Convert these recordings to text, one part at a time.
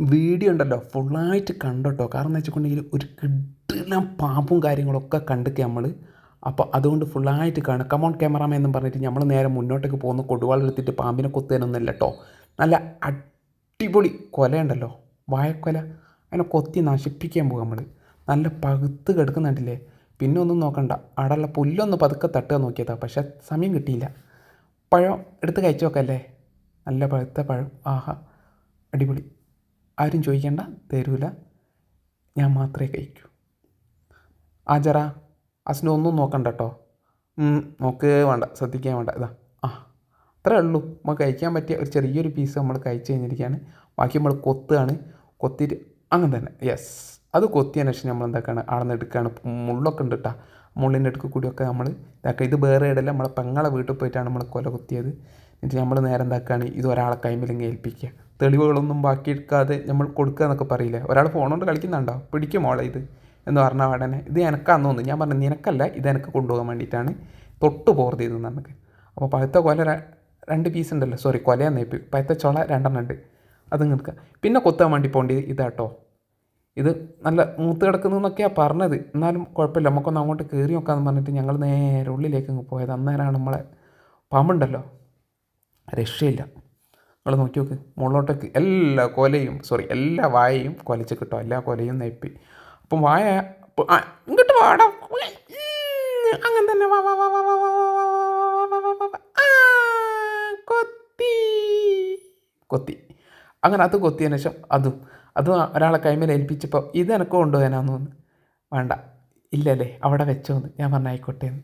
Video ഉണ്ടല്ലോ ഫുള്ളായിട്ട് കണ്ടോട്ടോ. കാരണം എന്ന് വെച്ചിട്ടുണ്ടെങ്കിൽ ഒരു കിട്ടുന്ന പാമ്പും കാര്യങ്ങളൊക്കെ കണ്ടിട്ട് നമ്മൾ അപ്പോൾ അതുകൊണ്ട് ഫുള്ളായിട്ട് കാണും. കമോൺ ക്യാമറാമാൻ എന്നും പറഞ്ഞിട്ട് നമ്മൾ നേരെ മുന്നോട്ടേക്ക് പോകുന്ന. കൊടുവാളെടുത്തിട്ട് പാമ്പിനെ കൊത്തുകാനൊന്നുമില്ല കേട്ടോ നല്ല അടിപൊളി കൊലയുണ്ടല്ലോ. വായക്കൊല. അതിനെ കൊത്തി നശിപ്പിക്കാൻ പോകും നമ്മൾ നല്ല പകുത്ത് കിടക്കുന്നുണ്ടല്ലേ പിന്നെ ഒന്നും നോക്കണ്ട. അവിടെയുള്ള പുല്ലൊന്ന് പതുക്കെ തട്ടുക നോക്കിയതാ. പക്ഷെ സമയം കിട്ടിയില്ല. പഴം എടുത്ത് കഴിച്ചു നോക്കല്ലേ നല്ല പഴുത്ത പഴം. ആഹാ. അടിപൊളി. ആരും ചോദിക്കേണ്ട തരൂല. ഞാൻ മാത്രമേ കഴിക്കൂ. ആജറ അസിന് ഒന്നും നോക്കണ്ട കേട്ടോ നോക്ക് വേണ്ട ശ്രദ്ധിക്കാൻ വേണ്ട. ഇതാ ആ അത്രേ ഉള്ളൂ. നമുക്ക് കഴിക്കാൻ പറ്റിയ ഒരു ചെറിയൊരു പീസ് നമ്മൾ കഴിച്ചു കഴിഞ്ഞിരിക്കുകയാണ്. ബാക്കി നമ്മൾ കൊത്തുകയാണ് കൊത്തിയിട്ട് അങ്ങനെ തന്നെ. യെസ് അത് കൊത്തിയതിനു ശേഷം നമ്മൾ എന്താക്കാണ്? അവിടെ നിന്ന് എടുക്കുകയാണ് മുള്ളൊക്കെ ഉണ്ട് കേട്ടോ മുള്ളിന്റെ അടുക്ക് കൂടിയൊക്കെ നമ്മൾ ഇതാക്കുക. ഇത് വേറെ ഇടയില്ല നമ്മളെ പെങ്ങളെ വീട്ടിൽ പോയിട്ടാണ് നമ്മൾ കൊല കുത്തിയത്. എന്നിട്ട് നമ്മൾ നേരെ എന്താക്കുകയാണ് ഇത് ഒരാളെ കൈമിലെങ്കിൽ ഏൽപ്പിക്കുക. തെളിവുകളൊന്നും ബാക്കി എടുക്കാതെ നമ്മൾ കൊടുക്കുക എന്നൊക്കെ പറയില്ലേ? ഒരാൾ ഫോൺ കൊണ്ട് കളിക്കുന്നുണ്ടോ? പിടിക്കും മോളെ ഇത് എന്ന് പറഞ്ഞ ഉടനെ ഇത് എനക്കാന്ന് തോന്നുന്നു. ഞാൻ പറഞ്ഞു നിനക്കല്ല ഇത് എനിക്ക് കൊണ്ടുപോകാൻ വേണ്ടിയിട്ടാണ്. തൊട്ട് പോർത്ത് ചെയ്തു നമുക്ക് അപ്പോൾ പഴുത്ത കൊല രണ്ട് പീസ് ഉണ്ടല്ലോ. സോറി കൊലയാന്ന് ഇപ്പം. പഴുത്ത ചുള രണ്ടെണ്ണം ഉണ്ട്. അത് നിൽക്കുക പിന്നെ കൊത്താൻ വേണ്ടി പോകേണ്ടത് ഇതാട്ടോ. ഇത് നല്ല മൂത്ത് കിടക്കുന്നതെന്നൊക്കെയാണ് പറഞ്ഞത്. എന്നാലും കുഴപ്പമില്ല. നമുക്കൊന്ന് അങ്ങോട്ട് കയറി നോക്കാമെന്ന് പറഞ്ഞിട്ട് ഞങ്ങൾ നേരെ ഉള്ളിലേക്ക് പോയത്. അന്നേരമാണ് നമ്മളെ പാമ്പുണ്ടല്ലോ. രക്ഷയില്ല. നിങ്ങൾ നോക്കി നോക്ക് മുകളിലോട്ടേക്ക് എല്ലാ കൊലയും സോറി എല്ലാ വായയും കൊലച്ച് കിട്ടും എല്ലാ കൊലയും നയിപ്പി അപ്പം വായ ഇങ്ങോട്ട് വാടാ അങ്ങനെ തന്നെ വാ വാ വാ വാ വാ കൊത്തി കൊത്തി അങ്ങനെ അത് കൊത്തിയതിന് ശേഷം അതും അത് ഒരാളെ കൈമേൽ ഏൽപ്പിച്ചപ്പോൾ ഇത് എനക്ക് കൊണ്ടുപോകാനാന്ന് തോന്നുന്നു വേണ്ട ഇല്ലല്ലേ അവിടെ വെച്ചോന്ന് ഞാൻ പറഞ്ഞായിക്കോട്ടെ എന്ന്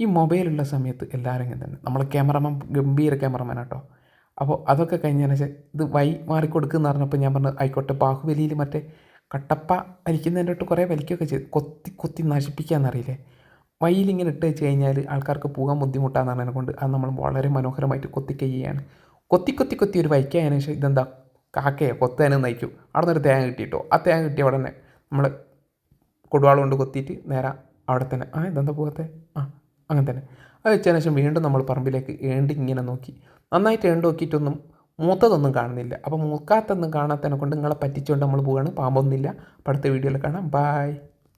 ഈ മൊബൈലുള്ള സമയത്ത് എല്ലാവരും ഇങ്ങനെ തന്നെ നമ്മൾ ക്യാമറമാൻ ഗംഭീര ക്യാമറമാൻ കേട്ടോ അപ്പോൾ അതൊക്കെ കഴിഞ്ഞതിന് ശേഷം ഇത് വൈ മാറിക്കൊടുക്കുമെന്ന് പറഞ്ഞപ്പോൾ ഞാൻ പറഞ്ഞു ആയിക്കോട്ടെ ബാഹുബലിയിൽ മറ്റേ കട്ടപ്പ വലിക്കുന്നതിന്റെ തൊട്ട് കുറേ വലിക്കുകയൊക്കെ ചെയ്തു. കൊത്തി കൊത്തി നശിപ്പിക്കാമെന്നറിയില്ലേ വയ്യിലിങ്ങനെ ഇട്ട് വെച്ച് കഴിഞ്ഞാൽ ആൾക്കാർക്ക് പോകാൻ ബുദ്ധിമുട്ടാന്ന് പറഞ്ഞതിനെ കൊണ്ട് അത് നമ്മൾ വളരെ മനോഹരമായിട്ട് കൊത്തിക്കയ്യാണ് കൊത്തി കൊത്തി കൊത്തി ഒരു വൈക്കായതിന് ശേഷം ഇതെന്താ? കാക്കയെ കൊത്തേനെ നയിക്കും. അവിടെ നിന്നൊരു തേങ്ങ കിട്ടിയിട്ടോ? ആ തേങ്ങ കിട്ടിയ ഉടനെ നമ്മൾ കൊടുവാൾ കൊണ്ട് കൊത്തിയിട്ട് നേരെ അവിടെ തന്നെ. ആ ഇതെന്താ പോകത്തെ? ആ അങ്ങനെ തന്നെ. അത് വെച്ചതിന് ശേഷം വീണ്ടും നമ്മൾ പറമ്പിലേക്ക് ഏണ്ടി ഇങ്ങനെ നോക്കി. നന്നായിട്ട് ഏണ്ട് നോക്കിയിട്ടൊന്നും മൂത്തതൊന്നും കാണുന്നില്ല. അപ്പോൾ മൂക്കാത്തൊന്നും കാണാത്തതിനെ കൊണ്ട് നിങ്ങളെ പറ്റിച്ചുകൊണ്ട് നമ്മൾ പോവുകയാണ്. പാമ്പൊന്നുമില്ല. അപ്പോൾ അടുത്ത വീഡിയോയിൽ കാണാം. ബായ്